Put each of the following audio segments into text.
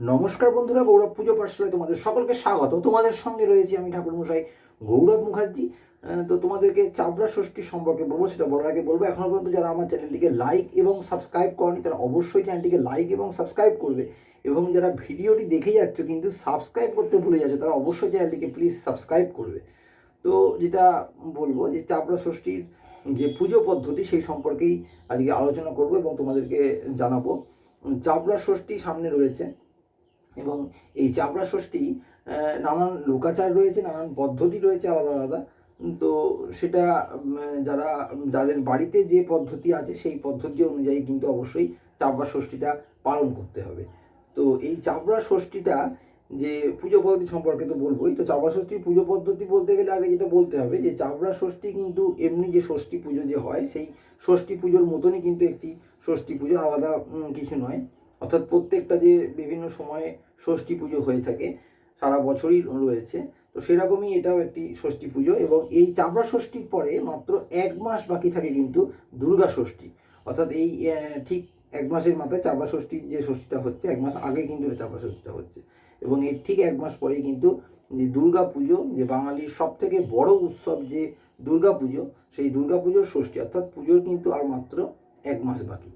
নমস্কার বন্ধুরা, গৌরব পুজো পাঠশালায় তোমাদের সকলকে স্বাগত। তোমাদের সঙ্গে রয়েছি আমি ঠাকুরমশাই গৌরব মুখার্জি। তো তোমাদেরকে চাবড়া ষষ্ঠী সম্পর্কে বলব, সেটা বলার আগে বলব, এখনও পর্যন্ত যারা আমার চ্যানেলটিকে লাইক এবং সাবস্ক্রাইব করনি, তারা অবশ্যই চ্যানেলটিকে লাইক এবং সাবস্ক্রাইব করবে। এবং যারা ভিডিওটি দেখে যাচ্ছ, কিন্তু সাবস্ক্রাইব করতে ভুলে যাচ্ছ, তারা অবশ্যই চ্যানেলটিকে প্লিজ সাবস্ক্রাইব করবে। তো যেটা বলব যে, চাবড়া ষষ্ঠীর যে পুজো পদ্ধতি, সেই সম্পর্কেই আজকে আলোচনা করব এবং তোমাদেরকে জানাব। চাবড়া ষষ্ঠী সামনে রয়েছে। এবং এই চাপড়া ষষ্ঠী নানান লোকাচার রয়েছে, নানান পদ্ধতি রয়েছে আলাদা আলাদা। তো সেটা যারা, যাদের বাড়িতে যে পদ্ধতি আছে, সেই পদ্ধতি অনুযায়ী কিন্তু অবশ্যই চাপড়া ষষ্ঠীটা পালন করতে হবে। তো এই চাপড়া ষষ্ঠীটা যে পুজো পদ্ধতি সম্পর্কে তো বলবোই, তো চাপড়া ষষ্ঠীর পুজো পদ্ধতি বলতে গেলে আগে যেটা বলতে হবে যে চাপড়া ষষ্ঠী কিন্তু এমনি যে ষষ্ঠী পুজো যে হয়, সেই ষষ্ঠী পুজোর মতনই কিন্তু একটি ষষ্ঠী পুজো, আলাদা কিছু নয়। অর্থাৎ প্রত্যেকটা যে বিভিন্ন সময়ে ষষ্ঠী পুজো হয়ে থাকে, সারা বছরই রয়েছে। তো সেরকমই এটাও একটি ষষ্ঠী পুজো এবং এই চাবড়া ষষ্ঠীর পরে মাত্র এক মাস বাকি থাকে কিন্তু দুর্গা ষষ্ঠী। অর্থাৎ এই ঠিক এক মাসের মাথায় চাবড়া ষষ্ঠী যে ষষ্ঠীটা হচ্ছে, এক মাস আগে কিন্তু চাবড়া ষষ্ঠীটা হচ্ছে। এবং এর ঠিক এক মাস পরেই কিন্তু যে দুর্গা পুজো, যে বাঙালির সব থেকে বড় উৎসব যে দুর্গা পুজো, সেই দুর্গা পুজোর ষষ্ঠী, অর্থাৎ পুজোর কিন্তু আর মাত্র এক মাস বাকি।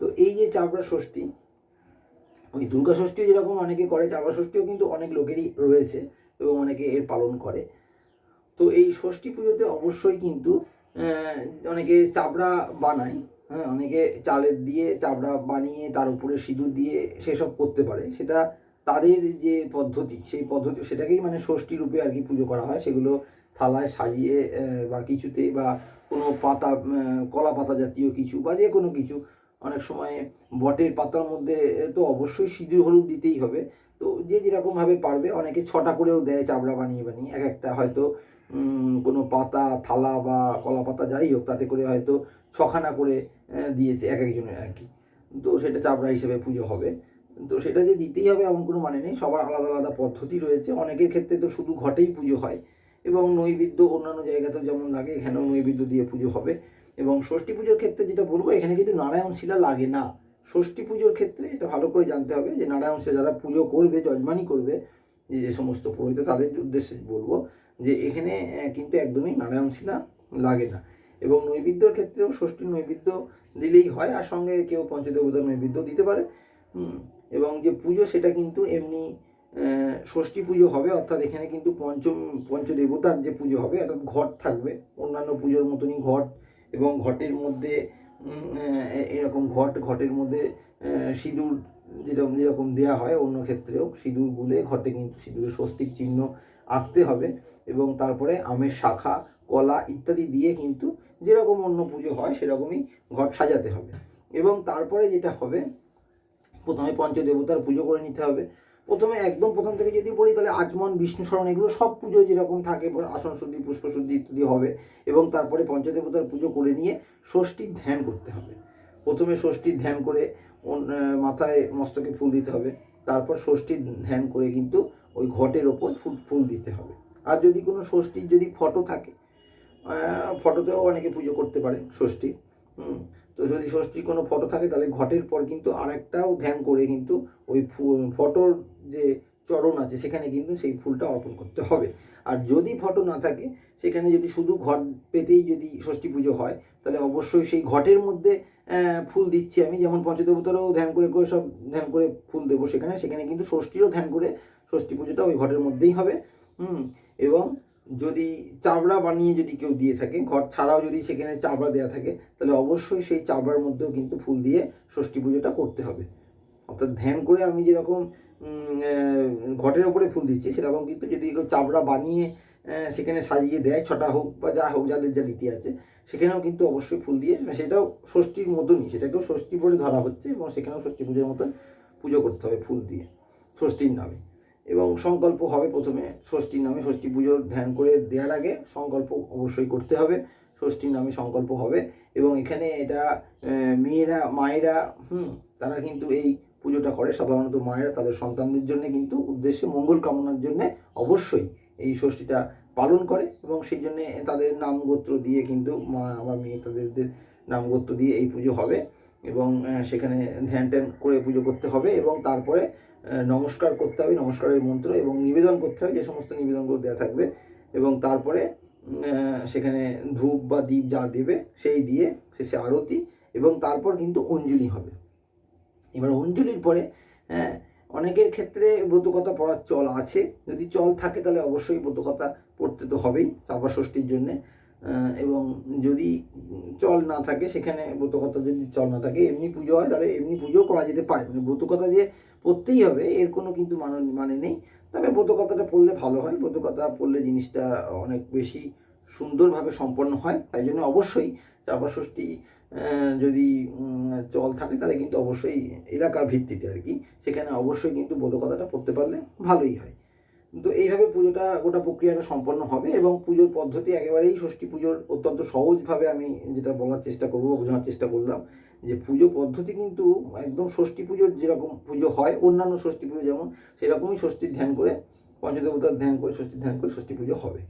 তো এই যে চাবড়া ষষ্ঠী ওই দুর্গা ষষ্ঠী যেরকম অনেকে করে চাবড়া ষষ্ঠীও কিন্তু অনেক লোকেরই রয়েছে এবং অনেকে এর পালন করে। তো এই ষষ্ঠী পুজোতে অবশ্যই কিন্তু অনেকে চাবড়া বানায় হ্যাঁ অনেকে চালের দিয়ে চাবড়া বানিয়ে তার উপরে সিঁদুর দিয়ে সেসব করতে পারে। সেটা তাদের যে পদ্ধতি, সেই পদ্ধতি, সেটাকেই মানে ষষ্ঠী রূপে আর কি পুজো করা হয়। সেগুলো থালায় সাজিয়ে বা কিছুতে বা কোনো পাতা কলা পাতা জাতীয় কিছু বা যে কোনো কিছু অনেক সময় বটের পাতার মধ্যে তো অবশ্যই সিঁদুর হলুদ দিতেই হবে। তো যে যেরকমভাবে পারবে, অনেকে ছটা করেও দেয় চাবড়া বানিয়ে বানিয়ে। এক একটা হয়তো কোনো পাতা, থালা বা কলা পাতা যাই হোক, তাতে করে হয়তো ছখানা করে দিয়েছে এক একজনের আর কি। তো সেটা চাবড়া হিসেবে পুজো হবে। তো সেটা যে দিতেই হবে এমন কোনো মানে নেই। সবার আলাদা আলাদা পদ্ধতি রয়েছে। অনেকের ক্ষেত্রে তো শুধু ঘটেই পুজো হয়। এবং নৈবেদ্য অন্যান্য জায়গাতেও যেমন লাগে, এখানেও নৈবেদ্য দিয়ে পুজো হবে। এবং ষষ্ঠী পুজোর ক্ষেত্রে যেটা বলব, এখানে কিন্তু নারায়ণ শিলা লাগে না। ষষ্ঠী পুজোর ক্ষেত্রে এটা ভালো করে জানতে হবে যে নারায়ণ শিলা যারা পুজো করবে যজমানি করবে, যে যে সমস্ত পুরোহিত, তাদের উদ্দেশ্যে বলব যে এখানে কিন্তু একদমই নারায়ণ শিলা লাগে না। এবং নৈবেদ্যর ক্ষেত্রেও ষষ্ঠীর নৈবেদ্য দিলেই হয়, আর সঙ্গে কেউ পঞ্চদেবতার নৈবেদ্য দিতে পারে। এবং যে পুজো সেটা কিন্তু এমনি ষষ্ঠী পুজো হবে, অর্থাৎ এখানে কিন্তু পঞ্চম, পঞ্চদেবতার যে পুজো হবে, অর্থাৎ ঘট থাকবে। অন্যান্য পুজোর মতনই ঘট এবং ঘটের মধ্যে এরকম ঘট, ঘটের মধ্যে সিঁদুর যেরকম যেরকম দেওয়া হয়, অন্য ক্ষেত্রেও সিঁদুর গুলে ঘটে কিন্তু সিঁদুরের স্বস্তিক চিহ্ন আঁকতে হবে এবং তারপরে আমের শাখা, কলা ইত্যাদি দিয়ে কিন্তু যেরকম অন্য পুজো হয়, সেরকমই ঘট সাজাতে হবে। এবং তারপরে যেটা হবে, প্রথমে পঞ্চদেবতার পুজো করে নিতে হবে। প্রথমে একদম প্রথম থেকে যদি বলি তাহলে বিষ্ণু স্মরণ এগুলো সব পুজো যেরকম থাকে আসন শুদ্ধি, পুষ্প শুদ্ধি ইত্যাদি হবে। এবং তারপরে পঞ্চদেবতার পুজো করে নিয়ে ষষ্ঠীর ধ্যান করতে হবে। প্রথমে ষষ্ঠীর ধ্যান করে মাথায় মস্তকে ফুল দিতে হবে। তারপর ষষ্ঠীর ধ্যান করে কিন্তু ওই ঘটের ওপর ফুল ফুল দিতে হবে। আর যদি কোনো ষষ্ঠীর যদি ফটো থাকে ফটোতেও অনেকে পুজো করতে পারে ষষ্ঠী, হুম? তো যদি ষষ্ঠীর কোনো ফটো থাকে, তাহলে ঘটের পর কিন্তু আরেকটাও ধ্যান করে কিন্তু ওই ফটোর যে চরণ আছে, সেখানে কিন্তু সেই ফুলটা অর্পণ করতে হবে। আর যদি ফটো না থাকে, সেখানে যদি শুধু ঘট পেতেই যদি ষষ্ঠী পুজো হয়, তাহলে অবশ্যই সেই ঘটের মধ্যে ফুল দিচ্ছি আমি। যেমন পঞ্চদেবতারও ধ্যান করে করে সব ধ্যান করে ফুল দেবো সেখানে। সেখানে কিন্তু ষষ্ঠীরও ধ্যান করে ষষ্ঠী পুজোটা ওই ঘটের মধ্যেই হবে। হুম, এবং যদি চাবড়া বানিয়ে যদি কেউ দিয়ে থাকে ঘর ছাড়াও যদি সেখানে চাবড়া দেওয়া থাকে, তাহলে অবশ্যই সেই চাবড়ার মধ্যেও কিন্তু ফুল দিয়ে ষষ্ঠী পুজোটা করতে হবে। অর্থাৎ ধ্যান করে আমি যেরকম ঘটের ওপরে ফুল দিচ্ছি, সেরকম কিন্তু যদি কেউ চাবড়া বানিয়ে সেখানে সাজিয়ে দেয়, ছটা হোক বা যা হোক, যাদের যা রীতি আছে, সেখানেও কিন্তু অবশ্যই ফুল দিয়ে সেটাও ষষ্ঠীর মতনই, সেটাকেও ষষ্ঠী বলে ধরা হচ্ছে এবং সেখানেও ষষ্ঠী পুজোর মতন পুজো করতে হবে ফুল দিয়ে, ষষ্ঠীর নামে। এবং সংকল্প হবে প্রথমে ষষ্ঠীর নামে, ষষ্ঠী পুজোর ধ্যান করে দেওয়ার আগে সংকল্প অবশ্যই করতে হবে, ষষ্ঠীর নামে সংকল্প হবে এবং এখানে এটা মেয়েরা, মায়েরা, হুম, তারা কিন্তু এই পুজোটা করে, সাধারণত মায়েরা তাদের সন্তানদের জন্য কিন্তু উদ্দেশ্যে মঙ্গল কামনার জন্য অবশ্যই এই ষষ্ঠীটা পালন করে এবং সেই জন্যে তাদের নাম গোত্র দিয়ে কিন্তু মা বা মেয়ে তাদের নাম গোত্র দিয়ে এই পুজো হবে এবং সেখানে ধ্যান ট্যান করে পুজো করতে হবে এবং তারপরে নমস্কার করতে হবে, নমস্কারের মন্ত্র এবং নিবেদন করতে হবে, যে সমস্ত নিবেদনগুলো দেওয়া থাকবে এবং তারপরে সেখানে ধূপ বা দীপ যা দেবে সেই দিয়ে শেষে আরতি এবং তারপর কিন্তু অঞ্জলি হবে। এবার অঞ্জলির পরে হ্যাঁ অনেকের ক্ষেত্রে ব্রতকথা পড়ার চল আছে। যদি চল থাকে তাহলে অবশ্যই ব্রতকথা পড়তে তো হবেই চাপা ষষ্ঠীর জন্যে। এবং যদি চল না থাকে, সেখানে ব্রতকথা যদি চল না থাকে, এমনি পুজো হয়, তাহলে এমনি পুজো করা যেতে পারে। মানে ব্রতকথা যে পড়তেই হবে, এর কোনো কিন্তু মানে মানে নেই। তবে ব্রতকথাটা পড়লে ভালো হয়। ব্রতকথা পড়লে জিনিসটা অনেক বেশি সুন্দরভাবে সম্পন্ন হয়, তাই জন্য অবশ্যই চাপা ষষ্ঠী যদি চল থাকে তাহলে কিন্তু অবশ্যই এলাকার ভিত্তিতে আর কি, সেখানে অবশ্যই কিন্তু বোধকথাটা পড়তে পারলে ভালোই হয়। তো এইভাবে পুজোটা, গোটা প্রক্রিয়াটা সম্পন্ন হবে এবং পুজোর পদ্ধতি একেবারেই ষষ্ঠী পুজোর অত্যন্ত সহজভাবে আমি যেটা বলার চেষ্টা করব বোঝানোর চেষ্টা করলাম, যে পুজো পদ্ধতি কিন্তু একদম ষষ্ঠী পুজোর যেরকম পুজো হয়, অন্যান্য ষষ্ঠী পুজো যেমন, সেরকমই ষষ্ঠীর ধ্যান করে, পঞ্চদেবতার ধ্যান করে, ষষ্ঠীর ধ্যান করে ষষ্ঠী পুজো হবে।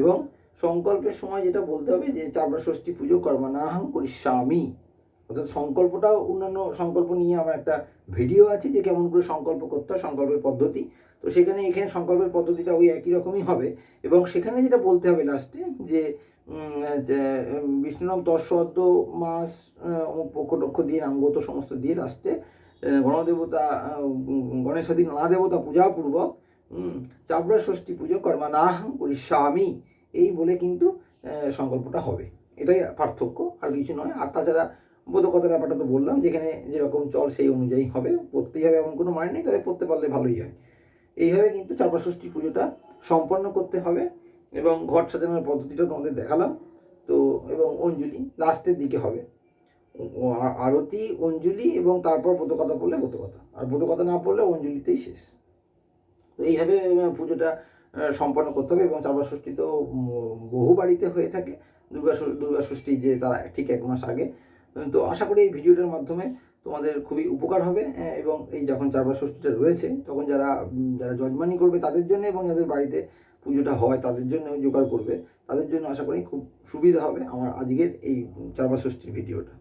এবং সংকল্পের সময় যেটা বলতে হবে যে চাবড়া ষষ্ঠী পুজো কর্মা না হাম করিষ্যামি অর্থাৎ সংকল্পটাও অন্যান্য সংকল্প নিয়ে আমার একটা ভিডিও আছে যে কেমন করে সংকল্প করতে হয়, সংকল্পের পদ্ধতি। তো সেখানে এখানে সংকল্পের পদ্ধতিটা ওই একই রকমই হবে। এবং সেখানে যেটা বলতে হবে লাস্টে যে বিষ্ণুনাম তর্ষদ্য মাস পক্ষ দিয়ে, নামগত সমস্ত দিয়ে লাস্টে গণদেবতা গণেশাদি নানা দেবতা পূজাপূর্বক চাবড়া ষষ্ঠী পুজো কর্মা নাহং করিষ্যামি এই বলে কিন্তু সংকল্পটা হবে। এটাই পার্থক্য, আর কিছু নয়। আর তাছাড়া বোধকতার ব্যাপারটা তো বললাম, যেখানে যেরকম চল সেই অনুযায়ী হবে। পড়তেই হবে এমন কোনো মানে নেই, তবে পড়তে পারলে ভালোই হয়। এইভাবে কিন্তু চারপা ষষ্ঠী পুজোটা সম্পন্ন করতে হবে এবং ঘট সাজানোর পদ্ধতিটা তোমাদের দেখালাম। তো, এবং অঞ্জলি লাস্টের দিকে হবে। আরতি, অঞ্জলি এবং তারপর ব্রতকথা পড়লে ব্রতকথা আর ব্রতকথা না পড়লে অঞ্জলিতেই শেষ। তো এইভাবে পুজোটা সম্পন্ন করতে হবে এবং চারপা ষষ্ঠী তো বহু বাড়িতে হয়ে থাকে। দুর্গা দুর্গা ষষ্ঠী যে তারা ঠিক এক মাস আগে। তো আশা করি এই ভিডিওটার মাধ্যমে তোমাদের খুবই উপকার হবে এবং এই যখন চারবার ষষ্ঠীটা রয়েছে, তখন যারা যারা যজমানি করবে তাদের জন্য এবং যাদের বাড়িতে পুজোটা হয় তাদের জন্য জোগাড় করবে, তাদের জন্য আশা করি খুব সুবিধা হবে আমার আজকের এই চারবার ষষ্ঠীর ভিডিওটা।